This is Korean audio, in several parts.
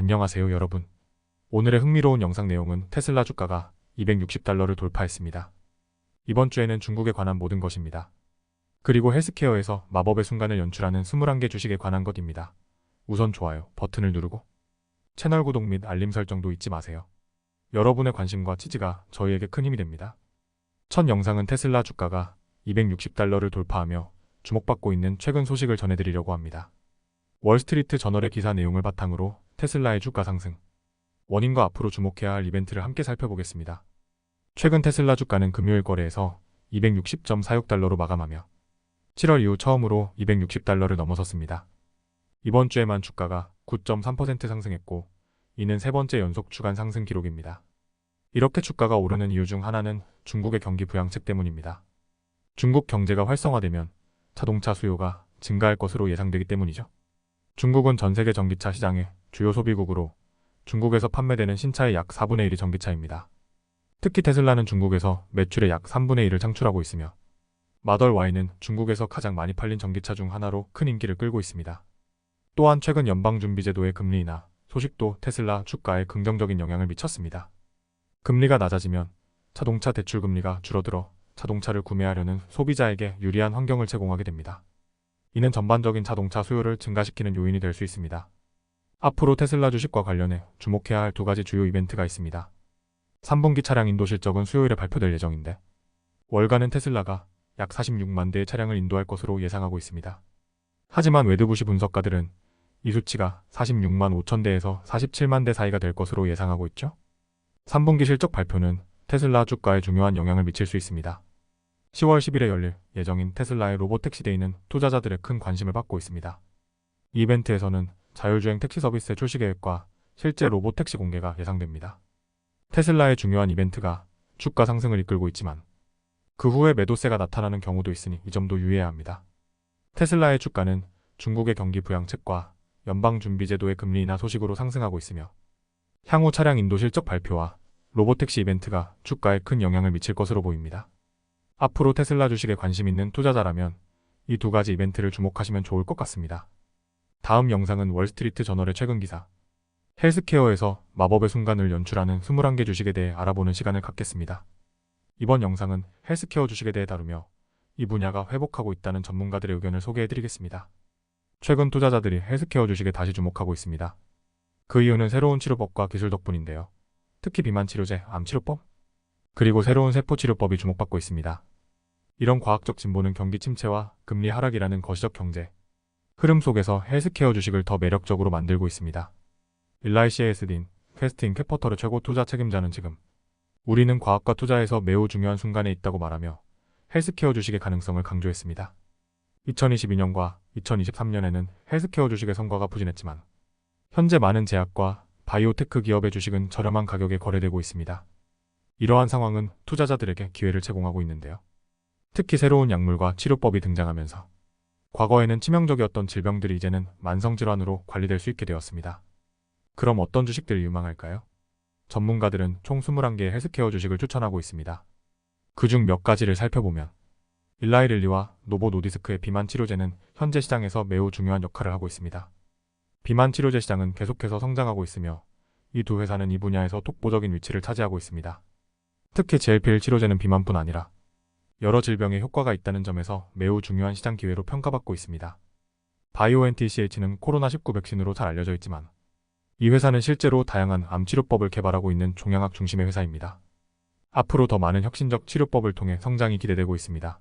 안녕하세요 여러분. 오늘의 흥미로운 영상 내용은 테슬라 주가가 260달러를 돌파했습니다. 이번 주에는 중국에 관한 모든 것입니다. 그리고 헬스케어에서 마법의 순간을 연출하는 21개 주식에 관한 것입니다. 우선 좋아요 버튼을 누르고 채널 구독 및 알림 설정도 잊지 마세요. 여러분의 관심과 지지가 저희에게 큰 힘이 됩니다. 첫 영상은 테슬라 주가가 260달러를 돌파하며 주목받고 있는 최근 소식을 전해드리려고 합니다. 월스트리트 저널의 기사 내용을 바탕으로 테슬라의 주가 상승, 원인과 앞으로 주목해야 할 이벤트를 함께 살펴보겠습니다. 최근 테슬라 주가는 금요일 거래에서 260.46달러로 마감하며 7월 이후 처음으로 260달러를 넘어섰습니다. 이번 주에만 주가가 9.3% 상승했고 이는 세 번째 연속 주간 상승 기록입니다. 이렇게 주가가 오르는 이유 중 하나는 중국의 경기 부양책 때문입니다. 중국 경제가 활성화되면 자동차 수요가 증가할 것으로 예상되기 때문이죠. 중국은 전 세계 전기차 시장의 주요 소비국으로 중국에서 판매되는 신차의 약 4분의 1이 전기차입니다. 특히 테슬라는 중국에서 매출의 약 3분의 1을 창출하고 있으며 마덜 Y는 중국에서 가장 많이 팔린 전기차 중 하나로 큰 인기를 끌고 있습니다. 또한 최근 연방준비제도의 금리 인하 소식도 테슬라 주가에 긍정적인 영향을 미쳤습니다. 금리가 낮아지면 자동차 대출 금리가 줄어들어 자동차를 구매하려는 소비자에게 유리한 환경을 제공하게 됩니다. 이는 전반적인 자동차 수요를 증가시키는 요인이 될 수 있습니다. 앞으로 테슬라 주식과 관련해 주목해야 할 두 가지 주요 이벤트가 있습니다. 3분기 차량 인도 실적은 수요일에 발표될 예정인데 월간은 테슬라가 약 46만 대의 차량을 인도할 것으로 예상하고 있습니다. 하지만 웨드부시 분석가들은 이 수치가 46만 5천 대에서 47만 대 사이가 될 것으로 예상하고 있죠. 3분기 실적 발표는 테슬라 주가에 중요한 영향을 미칠 수 있습니다. 10월 10일에 열릴 예정인 테슬라의 로보택시 데이는 투자자들의 큰 관심을 받고 있습니다. 이 이벤트에서는 자율주행 택시 서비스의 출시 계획과 실제 로보택시 공개가 예상됩니다. 테슬라의 중요한 이벤트가 주가 상승을 이끌고 있지만 그 후에 매도세가 나타나는 경우도 있으니 이 점도 유의해야 합니다. 테슬라의 주가는 중국의 경기 부양책과 연방준비제도의 금리 인하 소식으로 상승하고 있으며 향후 차량 인도 실적 발표와 로보택시 이벤트가 주가에 큰 영향을 미칠 것으로 보입니다. 앞으로 테슬라 주식에 관심 있는 투자자라면 이 두 가지 이벤트를 주목하시면 좋을 것 같습니다. 다음 영상은 월스트리트 저널의 최근 기사 헬스케어에서 마법의 순간을 연출하는 21개 주식에 대해 알아보는 시간을 갖겠습니다. 이번 영상은 헬스케어 주식에 대해 다루며 이 분야가 회복하고 있다는 전문가들의 의견을 소개해드리겠습니다. 최근 투자자들이 헬스케어 주식에 다시 주목하고 있습니다. 그 이유는 새로운 치료법과 기술 덕분인데요. 특히 비만 치료제, 암 치료법, 그리고 새로운 세포 치료법이 주목받고 있습니다. 이런 과학적 진보는 경기 침체와 금리 하락이라는 거시적 경제 흐름 속에서 헬스케어 주식을 더 매력적으로 만들고 있습니다. 일라이시 에스딘, 퀘스틴 캐퍼터의 최고 투자 책임자는 지금 우리는 과학과 투자에서 매우 중요한 순간에 있다고 말하며 헬스케어 주식의 가능성을 강조했습니다. 2022년과 2023년에는 헬스케어 주식의 성과가 부진했지만 현재 많은 제약과 바이오테크 기업의 주식은 저렴한 가격에 거래되고 있습니다. 이러한 상황은 투자자들에게 기회를 제공하고 있는데요. 특히 새로운 약물과 치료법이 등장하면서 과거에는 치명적이었던 질병들이 이제는 만성질환으로 관리될 수 있게 되었습니다. 그럼 어떤 주식들이 유망할까요? 전문가들은 총 21개의 헬스케어 주식을 추천하고 있습니다. 그중 몇 가지를 살펴보면 일라이릴리와 노보 노디스크의 비만 치료제는 현재 시장에서 매우 중요한 역할을 하고 있습니다. 비만 치료제 시장은 계속해서 성장하고 있으며 이 두 회사는 이 분야에서 독보적인 위치를 차지하고 있습니다. 특히 GLP-1 치료제는 비만뿐 아니라 여러 질병에 효과가 있다는 점에서 매우 중요한 시장 기회로 평가받고 있습니다. 바이오엔티CH는 코로나19 백신으로 잘 알려져 있지만 이 회사는 실제로 다양한 암 치료법을 개발하고 있는 종양학 중심의 회사입니다. 앞으로 더 많은 혁신적 치료법을 통해 성장이 기대되고 있습니다.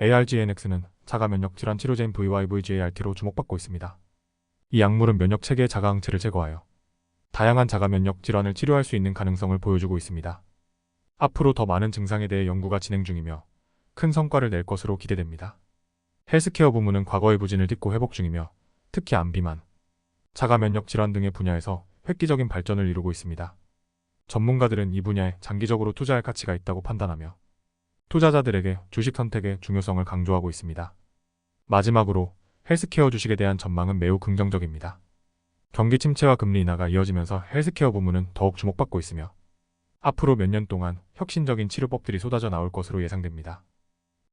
ARGNX는 자가 면역 질환 치료제인 VYVGART로 주목받고 있습니다. 이 약물은 면역 체계의 자가 항체를 제거하여 다양한 자가 면역 질환을 치료할 수 있는 가능성을 보여주고 있습니다. 앞으로 더 많은 증상에 대해 연구가 진행 중이며 큰 성과를 낼 것으로 기대됩니다. 헬스케어 부문은 과거의 부진을 딛고 회복 중이며 특히 암 비만, 자가 면역 질환 등의 분야에서 획기적인 발전을 이루고 있습니다. 전문가들은 이 분야에 장기적으로 투자할 가치가 있다고 판단하며 투자자들에게 주식 선택의 중요성을 강조하고 있습니다. 마지막으로 헬스케어 주식에 대한 전망은 매우 긍정적입니다. 경기 침체와 금리 인하가 이어지면서 헬스케어 부문은 더욱 주목받고 있으며 앞으로 몇 년 동안 혁신적인 치료법들이 쏟아져 나올 것으로 예상됩니다.